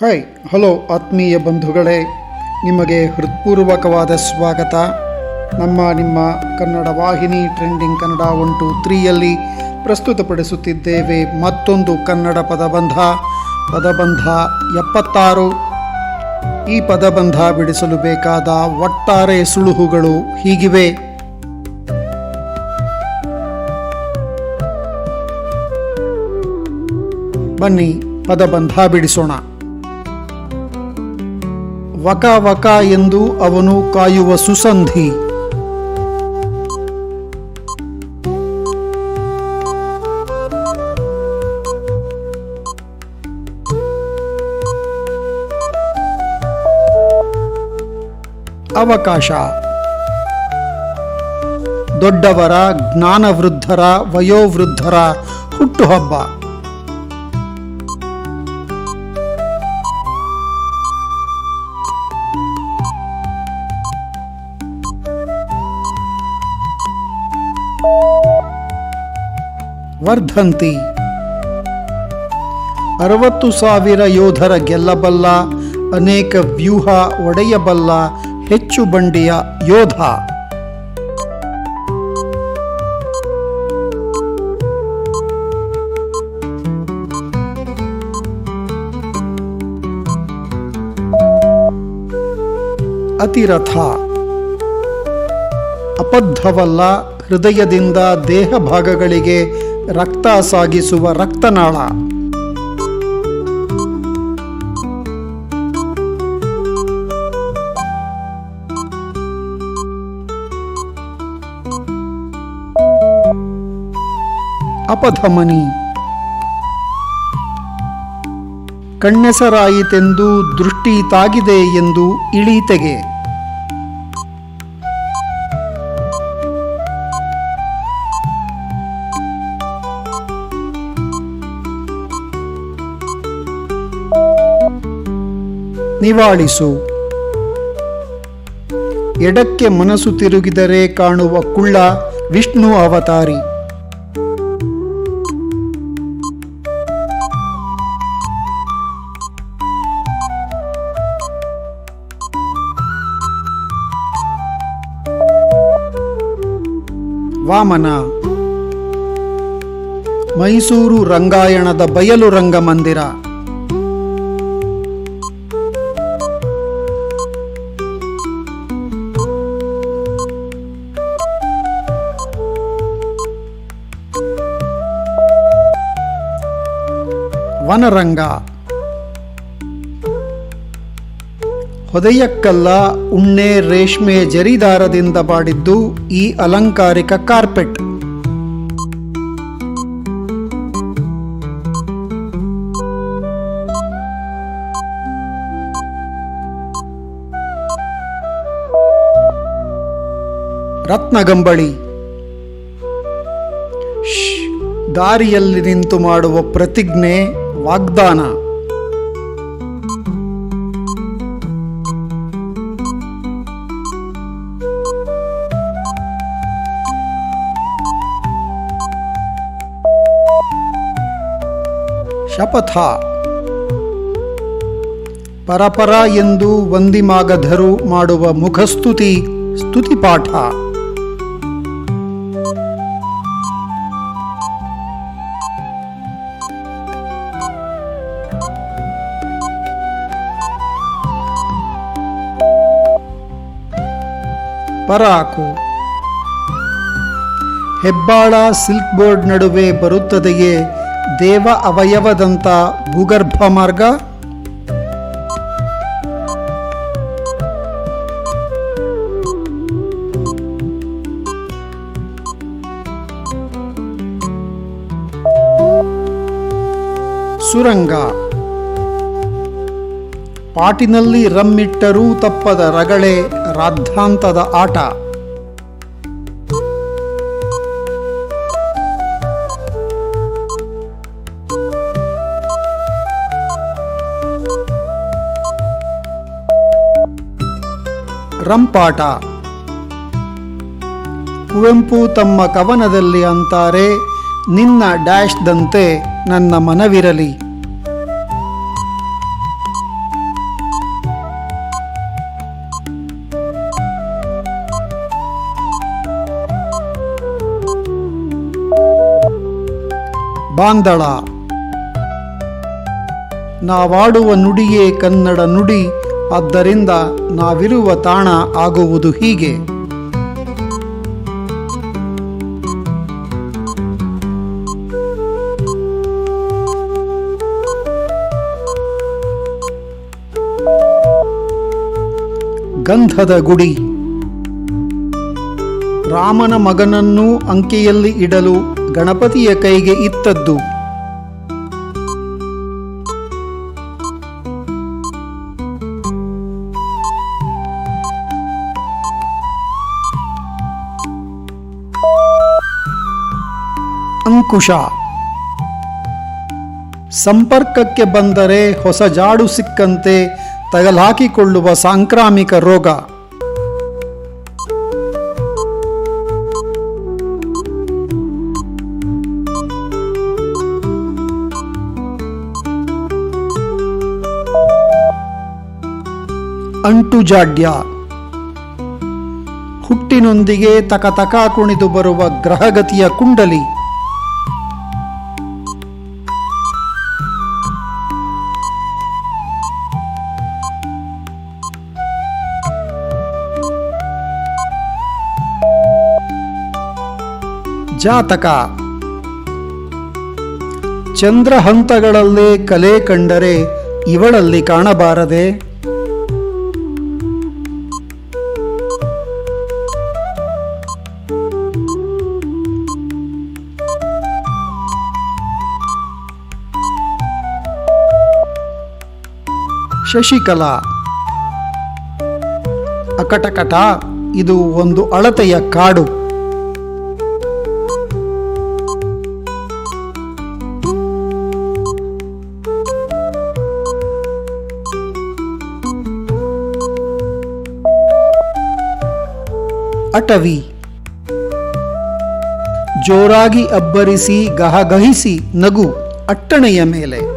Hi hello ಆತ್ಮೀಯ ಬಂಧುಗಳೇ, ನಿಮಗೆ ಹೃತ್ಪೂರ್ವಕವಾದ ಸ್ವಾಗತ. ನಮ್ಮ, ನಿಮ್ಮ ಕನ್ನಡ ವಾಹಿನಿ ಟ್ರೆಂಡಿಂಗ್ ಕನ್ನಡ ಒನ್, ಟು ತ್ರೀಯಲ್ಲಿ ಪ್ರಸ್ತುತಪಡಿಸುತ್ತಿದ್ದೇವೆ ಮತ್ತೊಂದು ಕನ್ನಡ ಪದಬಂಧ ಪದಬಂಧ ಎಪ್ಪತ್ತಾರು. ಈ ಪದಬಂಧ ಬಿಡಿಸಲು ಬೇಕಾದ ಒಟ್ಟಾರೆ ಸುಳುಹುಗಳು ಹೀಗಿವೆ. ಬನ್ನಿ, ಪದಬಂಧ ಬಿಡಿಸೋಣ. ವಕ ವಕ ಎಂದು ಅವನು ಕಾಯುವ ಸುಸಂಧಿ. ಅವಕಾಶ. ದೊಡ್ಡವರ ಜ್ಞಾನವೃದ್ಧರ ವಯೋವೃದ್ಧರ ಹುಟ್ಟುಹಬ್ಬ. ವರ್ಧಂತಿ. ಅರವತ್ತು ಸಾವಿರ ಯೋಧರ ಗೆಲ್ಲಬಲ್ಲ, ಅನೇಕ ವ್ಯೂಹ ಒಡೆಯಬಲ್ಲ ಹೆಚ್ಚು ಬಂಡಿಯ ಯೋಧ. ಅತಿರಥ. ಅಪದ್ಧವಲ್ಲ ಹೃದಯದಿಂದ ದೇಹ ಭಾಗಗಳಿಗೆ ರಕ್ತ ಸಾಗಿಸುವ ರಕ್ತನಾಳ. ಅಪಧಮನಿ. ಕಣ್ಣೆಸರಾಯಿತೆಂದು ದೃಷ್ಟಿ ತಾಗಿದೆ ಎಂದು ಇಳೀತೆಗೆ ನಿವಾಳಿಸು. ಎಡಕ್ಕೆ ಮನಸ್ಸು ತಿರುಗಿದರೆ ಕಾಣುವ ಕುಳ್ಳ ವಿಷ್ಣು ಅವತಾರಿ. ವಾಮನ. ಮೈಸೂರು ರಂಗಾಯಣದ ಬಯಲು ರಂಗಮಂದಿರ. ವನರಂಗ ಹೊದೆಯಕ್ಕಲ್ಲ ಉಣ್ಣೆ ರೇಷ್ಮೆ ಜರಿದಾರದಿಂದ ಮಾಡಿದ್ದು ಈ ಅಲಂಕಾರಿಕ ಕಾರ್ಪೆಟ್. ರತ್ನಗಂಬಳಿ. ದಾರಿಯಲ್ಲಿ ನಿಂತು ಮಾಡುವ ಪ್ರತಿಜ್ಞೆ ವಾಗ್ದಾನ. ಶಪಥ. ಪರಪರ ಎಂದು ವಂದಿಮಾಗಧರು ಮಾಡುವ ಮುಖಸ್ತುತಿ ಸ್ತುತಿಪಾಠ. ಪರಾಕು. ಹೆಬ್ಬಾಳ ಸಿಲ್ಕ್ ಬೋರ್ಡ್ ನಡುವೆ ಬರುತ್ತದೆಯೇ ದೇವ ಅವಯವದಂತ ಭೂಗರ್ಭ ಮಾರ್ಗ? ಸುರಂಗ. ಪಾಟಿನಲ್ಲಿ ರಮ್ಮಿಟ್ಟರೂ ತಪ್ಪದ ರಗಳೆ ರಾದ್ಧಾಂತದ ಆಟ. ರಂಪಾಟ. ಕುವೆಂಪು ತಮ್ಮ ಕವನದಲ್ಲಿ ಅಂತಾರೆ, ನಿನ್ನ ಡ್ಯಾಶ್ದಂತೆ ನನ್ನ ಮನವಿರಲಿ. ಬಾಂದಳ ನಾವಾಡುವ ನುಡಿಯೇ ಕನ್ನಡ ನುಡಿ ಆದ್ದರಿಂದ ನಾವಿರುವ ತಾಣ ಆಗುವುದು ಹೀಗೆ. ಗಂಧದ ಗುಡಿ. ರಾಮನ ಮಗನನ್ನೂ ಅಂಕೆಯಲ್ಲಿ ಇಡಲು ಗಣಪತಿಯ ಕೈಗೆ ಇತ್ತದ್ದು. ಅಂಕುಶ. ಸಂಪರ್ಕಕ್ಕೆ ಬಂದರೆ ಹೊಸ ಜಾಡು ಸಿಕ್ಕಂತೆ ತಗಲಾಕಿಕೊಳ್ಳುವ ಸಾಂಕ್ರಾಮಿಕ ರೋಗ. ಅಂಟುಜಾಡ್ಯ ಹುಟ್ಟಿನೊಂದಿಗೆ ತಕತಕ ಕುಣಿದು ಬರುವ ಗ್ರಹಗತಿಯ ಕುಂಡಲಿ. ಜಾತಕ. ಚಂದ್ರಹಂತಗಳಲ್ಲೇ ಕಲೆ ಕಂಡರೆ ಇವಳಲ್ಲಿ ಕಾಣಬಾರದೆ? ಶಶಿಕಲಾ. ಅಕಟಕಟ ಇದು ಒಂದು ಅಳತೆಯ ಕಾಡು. ಅಟವಿ. ಜೋರಾಗಿ ಅಬ್ಬರಿಸಿ ಗಹಗಹಿಸಿ ನಗು ಅಟ್ಟಣೆಯ ಮೇಲೆ.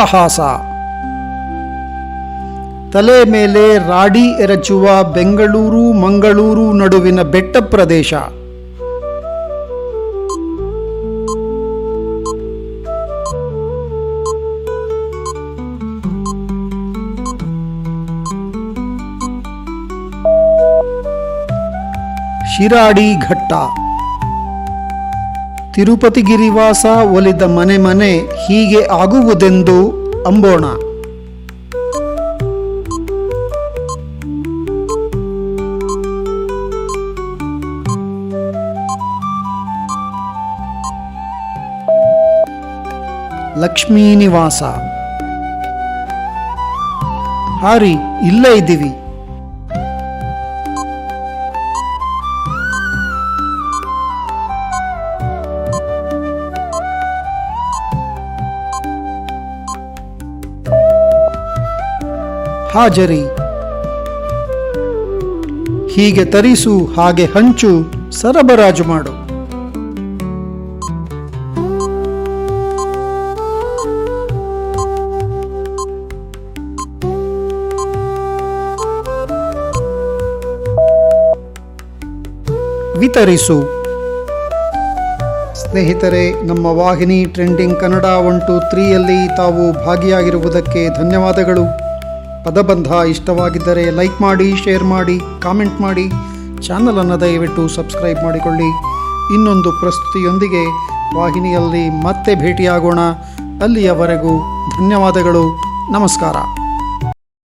ಅಟ್ಟಹಾಸ. ತಲೆ ಮೇಲೆ ರಾಡಿ ಎರಚುವ ಬೆಂಗಳೂರು ಮಂಗಳೂರು ನಡುವಿನ ಬೆಟ್ಟ ಪ್ರದೇಶ. ಶಿರಾಡಿ ಘಟ್ಟ. ತಿರುಪತಿ ಗಿರಿವಾಸ ಒಲಿದ ಮನೆ ಮನೆ ಹೀಗೆ ಆಗುವುದೆಂದು ಅಂಬೋಣ. ಲಕ್ಷ್ಮೀ ನಿವಾಸ ಹಾರಿ ಇಲ್ಲೇ ಇದ್ದೀವಿ. ಹಾಜರಿ. ಹೀಗೆ ತರಿಸು, ಹಾಗೆ ಹಂಚು, ಸರಬರಾಜು ಮಾಡು. ವಿತರಿಸು. ಸ್ನೇಹಿತರೆ, ನಮ್ಮ ವಾಹಿನಿ ಟ್ರೆಂಡಿಂಗ್ ಕನ್ನಡ ಒನ್ ಟು ತ್ರೀಯಲ್ಲಿ ತಾವು ಭಾಗಿಯಾಗಿರುವುದಕ್ಕೆ ಧನ್ಯವಾದಗಳು. ಪದಬಂಧ ಇಷ್ಟವಾಗಿದ್ದರೆ ಲೈಕ್ ಮಾಡಿ, ಶೇರ್ ಮಾಡಿ, ಕಾಮೆಂಟ್ ಮಾಡಿ. ಚಾನಲನ್ನು ದಯವಿಟ್ಟು ಸಬ್ಸ್ಕ್ರೈಬ್ ಮಾಡಿಕೊಳ್ಳಿ. ಇನ್ನೊಂದು ಪ್ರಸ್ತುತಿಯೊಂದಿಗೆ ವಾಹಿನಿಯಲ್ಲಿ ಮತ್ತೆ ಭೇಟಿಯಾಗೋಣ. ಅಲ್ಲಿಯವರೆಗೂ ಧನ್ಯವಾದಗಳು. ನಮಸ್ಕಾರ.